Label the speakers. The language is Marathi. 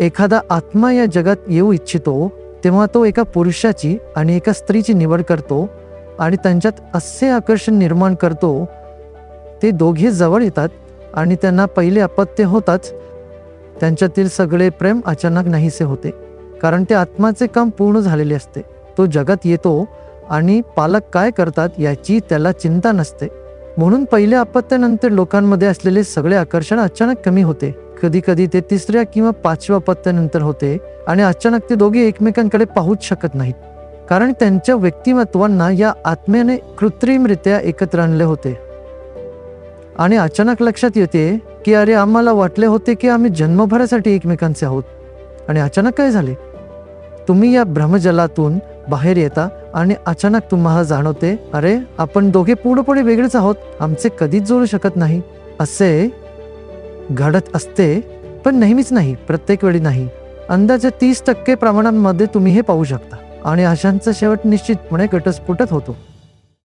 Speaker 1: एखादा आत्मा या जगात येऊ इच्छितो तेव्हा तो एका पुरुषाची आणि एका स्त्रीची निवड करतो आणि त्यांच्यात असे आकर्षण निर्माण करतो ते दोघे जवळ येतात आणि त्यांना पहिले अपत्य होताच. त्यांच्यातील सगळे प्रेम अचानक नाहीसे होते कारण ते आत्माचे काम पूर्ण झालेले असते. तो जगात येतो आणि पालक काय करतात याची त्याला चिंता नसते. म्हणून पहिल्या अपत्यानंतर लोकांमध्ये असलेले सगळे आकर्षण अचानक कमी होते. कधी कधी ते तिसऱ्या किंवा पाचव्या पत्त्यानंतर होते आणि अचानक ते दोघे एकमेकांकडे पाहूच शकत नाहीत. कारण त्यांच्या व्यक्तिमत्वांना या आत्म्याने कृत्रिमरित्या एकत्र आणले होते. आणि अचानक लक्षात येते की अरे आम्हाला वाटले होते की आम्ही जन्मभरासाठी एकमेकांचे आहोत. आणि अचानक काय झाले? तुम्ही या भ्रमजलातून बाहेर येता आणि अचानक तुम्हाला जाणवते अरे आपण दोघे पूर्णपणे वेगळेच आहोत. आमचे कधीच जोडू शकत नाही. असे घडत असते पण नेहमीच नाही प्रत्येक वेळी नाही. अंदाजे तीस टक्के प्रमाणांमध्ये तुम्ही हे पाहू शकता. आणि अशांचा शेवट निश्चितपणे घटस्फोटत होतो.